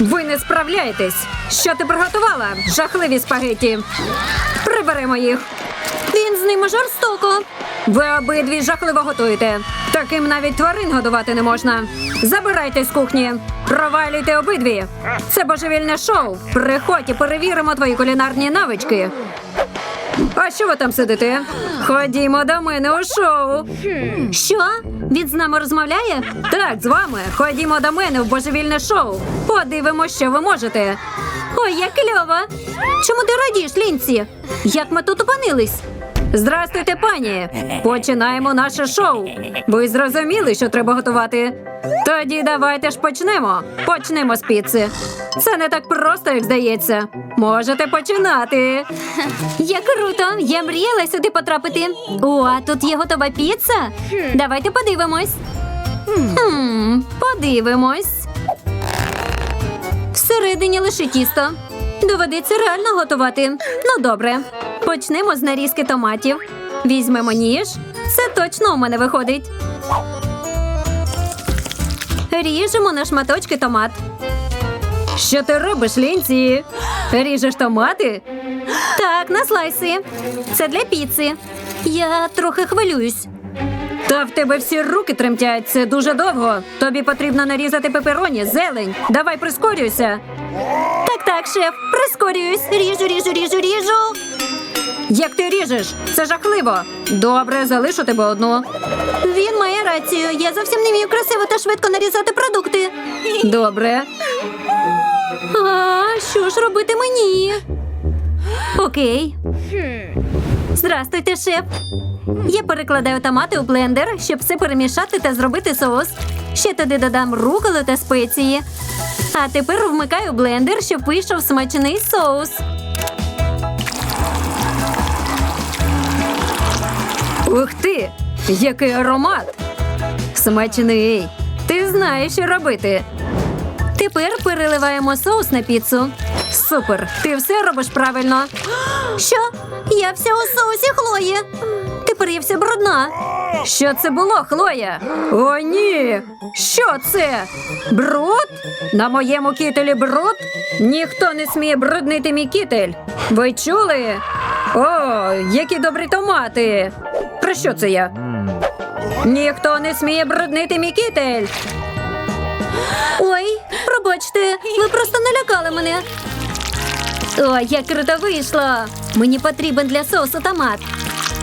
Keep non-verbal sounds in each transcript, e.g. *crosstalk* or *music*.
Ви не справляєтесь. Що ти приготувала? Жахливі спагеті. Приберемо їх. Він з ними жорстоко. Ви обидві жахливо готуєте. Таким навіть тварин годувати не можна. Забирайте з кухні. Провалюйте обидві. Це божевільне шоу. Приходь і перевіримо твої кулінарні навички. А що ви там сидите? Ходімо до мене у шоу. Що? Він з нами розмовляє? Так, з вами. Ходімо до мене в божевільне шоу. Подивимось, що ви можете. Ой, як кльово! Чому ти радієш, Лінці? Як ми тут опинились? Здрастуйте, пані! Починаємо наше шоу. Ви зрозуміли, що треба готувати? Тоді давайте ж почнемо. Почнемо з піци. Це не так просто, як здається. Можете починати. Як круто! Я мріяла сюди потрапити. О, а тут є готова піца. Давайте подивимось. Хм, подивимось. Всередині лише тісто. Доведеться реально готувати. Ну, добре. Почнемо з нарізки томатів. Візьмемо ніж. Це точно у мене виходить. Ріжемо на шматочки томат. Що ти робиш, Лінці? Ріжеш томати? Так, на слайси. Це для піци. Я трохи хвилююсь. Та в тебе всі руки тремтять. Це дуже довго. Тобі потрібно нарізати пепероні, зелень. Давай прискорюйся. Так, так, шеф, прискорююсь. Ріжу, ріжу, ріжу, ріжу. Як ти ріжеш? Це жахливо. Добре, залишу тебе одну. Він має рацію. Я зовсім не вмію красиво та швидко нарізати продукти. Добре. А що ж робити мені? Окей. Здрастуйте, шеф. Я перекладаю томати у блендер, щоб все перемішати та зробити соус. Ще туди додам руколу та спеції. А тепер вмикаю блендер, щоб вийшов смачний соус. Ух ти! Який аромат! Смачний! Ти знаєш, що робити. Тепер переливаємо соус на піцу. Супер! Ти все робиш правильно. Що? Я вся у соусі Хлої. Тепер я вся брудна. Що це було, Хлоя? О, ні. Що це? Бруд? На моєму кітелі бруд? Ніхто не сміє бруднити мій кітель. Ви чули? О, які добрі томати. Про що це я? Ніхто не сміє бруднити мій кітель. Ой, пробачте, ви просто налякали мене. О, як круто вийшло! Мені потрібен для соусу томат.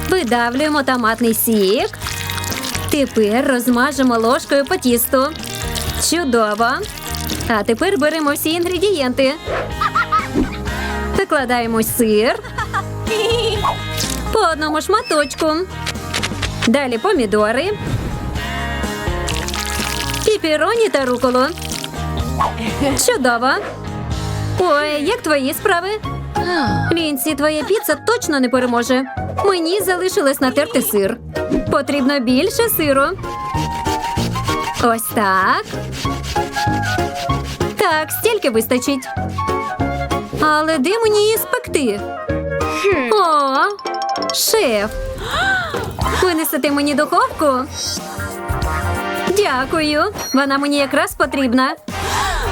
Видавлюємо томатний сік. Тепер розмажемо ложкою по тісту. Чудово. А тепер беремо всі інгредієнти. Викладаємо сир. По одному шматочку. Далі помідори. Піпіроні та руколу. Чудово. Ой, як твої справи? Лінсі, твоя піца точно не переможе. Мені залишилось натерти сир. Потрібно більше сиру. Ось так. Так, стільки вистачить. Але де мені її спекти? О, шеф. Винесете мені духовку? Дякую. Вона мені якраз потрібна.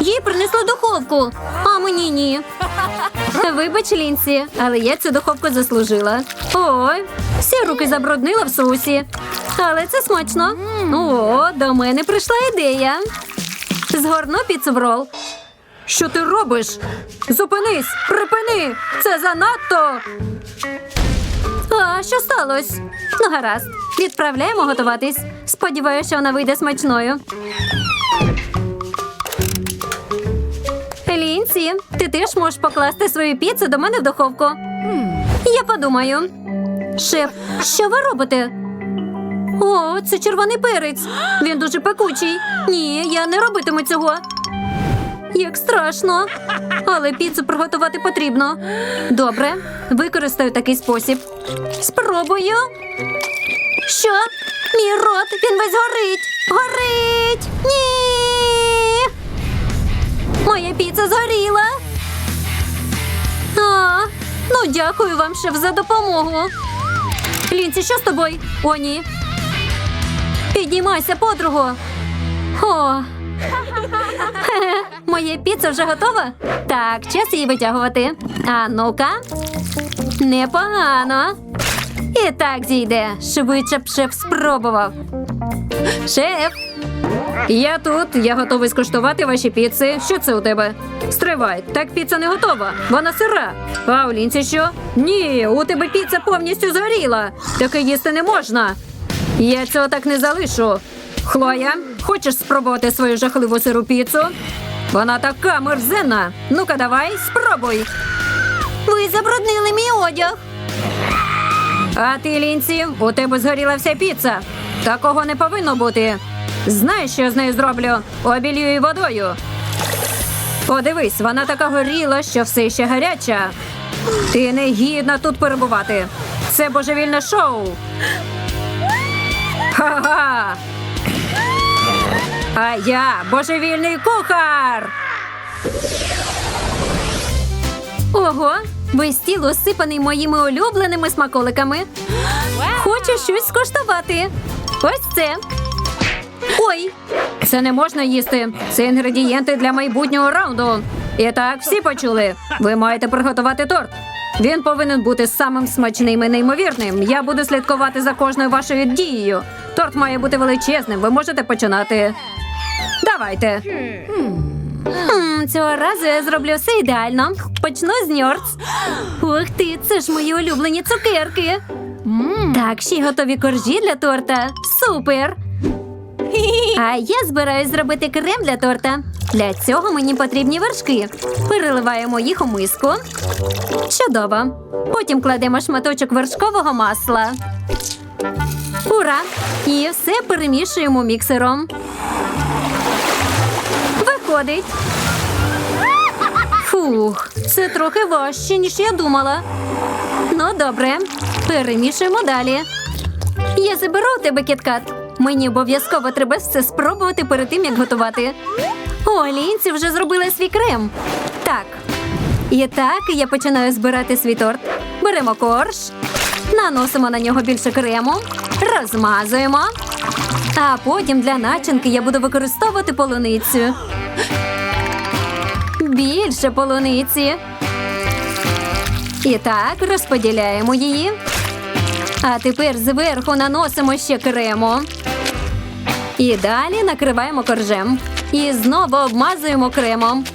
Їй принесли духовку, а мені ні. *laughs* Вибач, Лінсі, але я цю духовку заслужила. Ой, всі руки забруднила в соусі. Але це смачно. О, до мене прийшла ідея. Згорну піцу в рол. Що ти робиш? Зупинись, припини! Це занадто. А що сталося? Ну, гаразд. Відправляємо готуватись. Сподіваюся, що вона вийде смачною. Лінсі, ти теж можеш покласти свою піцу до мене в духовку. Я подумаю. Шеф, що ви робите? О, це червоний перець. Він дуже пекучий. Ні, я не робитиму цього. Як страшно. Але піцу приготувати потрібно. Добре, використаю такий спосіб. Спробую. Що? Мій рот, він весь горить. Горить! Ні! Моя піца згоріла. А, ну дякую вам, шеф, за допомогу. Лінці, що з тобою? О, ні. Піднімайся, подруго. О. *laughs* Моя піца вже готова? Так, час її витягувати. А ну-ка. Непогано. І так зійде. Швидше б шеф спробував. Шеф. Я тут, я готовий скуштувати ваші піци. Що це у тебе? Стривай, так піца не готова. Вона сира. А у лінці що? Ні, у тебе піца повністю згоріла. Таке їсти не можна. Я цього так не залишу. Хлоя, хочеш спробувати свою жахливу сиру піцу? Вона така мерзенна. Ну-ка, давай, спробуй. Ви забруднили мій одяг. А ти, Лінці, у тебе згоріла вся піца. Такого не повинно бути. Знаєш, що я з нею зроблю? Обілью її водою. Подивись, вона така горіла, що все ще гаряча. Ти не гідна тут перебувати. Це божевільне шоу. Ха-ха! А я божевільний кухар. Ого, весь стіл осипаний моїми улюбленими смаколиками. Хочу щось скуштувати. Ось це. Ой, це не можна їсти. Це інгредієнти для майбутнього раунду. І так, всі почули. Ви маєте приготувати торт. Він повинен бути самим смачним і неймовірним. Я буду слідкувати за кожною вашою дією. Торт має бути величезним. Ви можете починати. Давайте. Хм, цього разу я зроблю все ідеально. Почну з ньорц. Ух ти, це ж мої улюблені цукерки. Так, ще й готові коржі для торта. Супер! А я збираюсь зробити крем для торта. Для цього мені потрібні вершки. Переливаємо їх у миску. Чудово. Потім кладемо шматочок вершкового масла. Ура! І все перемішуємо міксером. Виходить. Фух, це трохи важче, ніж я думала. Ну, добре, перемішуємо далі. Я заберу у тебе кіткат. Мені обов'язково треба все спробувати перед тим, як готувати. О, лінці вже зробила свій крем. Так. І так я починаю збирати свій торт. Беремо корж, наносимо на нього більше крему, розмазуємо. А потім для начинки я буду використовувати полуницю. Більше полуниці. І так розподіляємо її. А тепер зверху наносимо ще крему. І далі накриваємо коржем. І знову обмазуємо кремом.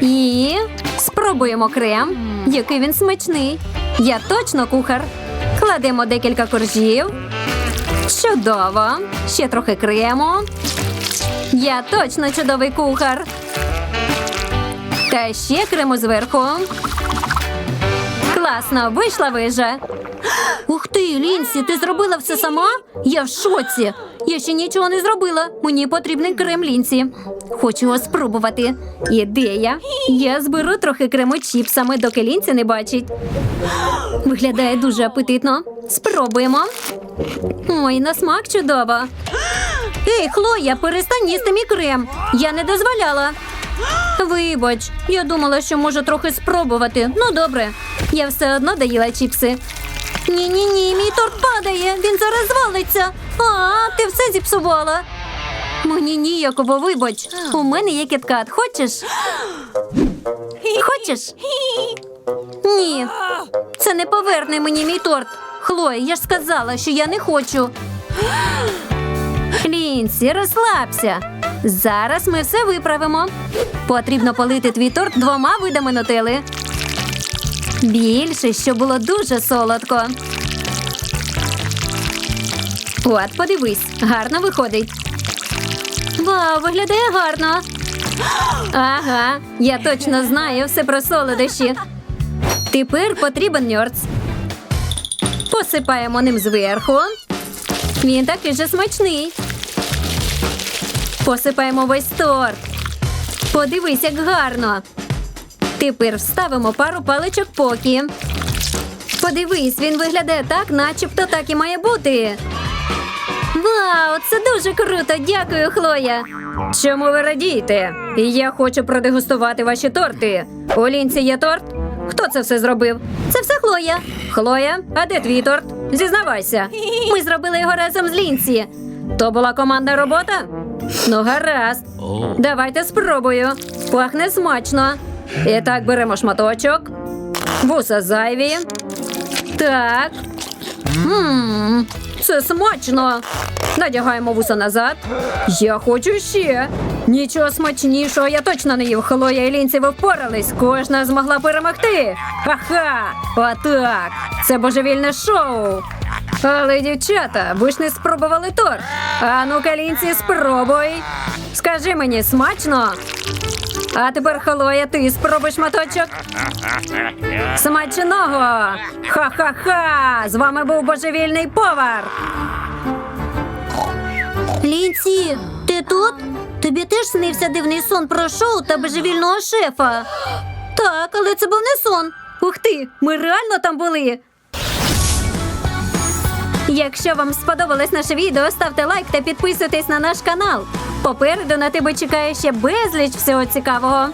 І спробуємо крем, який він смачний. Я точно кухар. Кладемо декілька коржів. Чудово. Ще трохи крему. Я точно чудовий кухар. Та ще крему зверху. Класно, вийшла вижа. Ух ти, Лінсі, ти зробила все сама? Я в шоці. Я ще нічого не зробила. Мені потрібний крем Лінсі. Хочу його спробувати. Ідея. Я зберу трохи крему чіпсами, доки Лінсі не бачить. Виглядає дуже апетитно. Спробуємо. Ой, на смак чудово. Ей, Хлоя, перестань їсти мій крем. Я не дозволяла. Вибач, я думала, що можу трохи спробувати. Ну, добре. Я все одно доїла чіпси. Ні, ні, ні, мій торт падає. Він зараз звалиться. А, ти все зіпсувала. Мені ніяково, вибач. У мене є кіткат. Хочеш? Хочеш? Ні. Це не поверне мені мій торт. Хлоя, я ж сказала, що я не хочу. Лінсі, розслабся. Зараз ми все виправимо. Потрібно полити твій торт двома видами нутели. Більше, щоб було дуже солодко. От, подивись, гарно виходить. Вау, виглядає гарно. Ага, я точно знаю все про солодощі. Тепер потрібен ньорц. Посипаємо ним зверху. Він такий же смачний. Посипаємо весь торт. Подивись, як гарно. Тепер вставимо пару паличок покі. Подивись, він виглядає так, начебто так і має бути. Вау, це дуже круто! Дякую, Хлоя. Чому ви радієте? Я хочу продегустувати ваші торти. У лінці є торт? Хто це все зробив? Це все Хлоя. Хлоя, а де твій торт? Зізнавайся. Ми зробили його разом з лінці. То була командна робота? Ну, гаразд. Давайте спробую. Пахне смачно. І так беремо шматочок. Вуса зайві. Так. Ммм, це смачно. Надягаємо вуса назад. Я хочу ще. Нічого смачнішого, я точно не їв. Хлоя і лінці ви впорались. Кожна змогла перемогти. Ха-ха! Отак. Це божевільне шоу. Але, дівчата, ви ж не спробували торт. А ну-ка, лінці, спробуй. Скажи мені, смачно? А тепер, Хлоя, ти спробуй шматочок. Смачного! Ха-ха-ха! З вами був божевільний повар. Лінці, ти тут? Тобі теж снився дивний сон про шоу та божевільного шефа. Так, але це був не сон. Ух ти, ми реально там були. Якщо вам сподобалось наше відео, ставте лайк та підписуйтесь на наш канал. Попереду на тебе чекає ще безліч всього цікавого.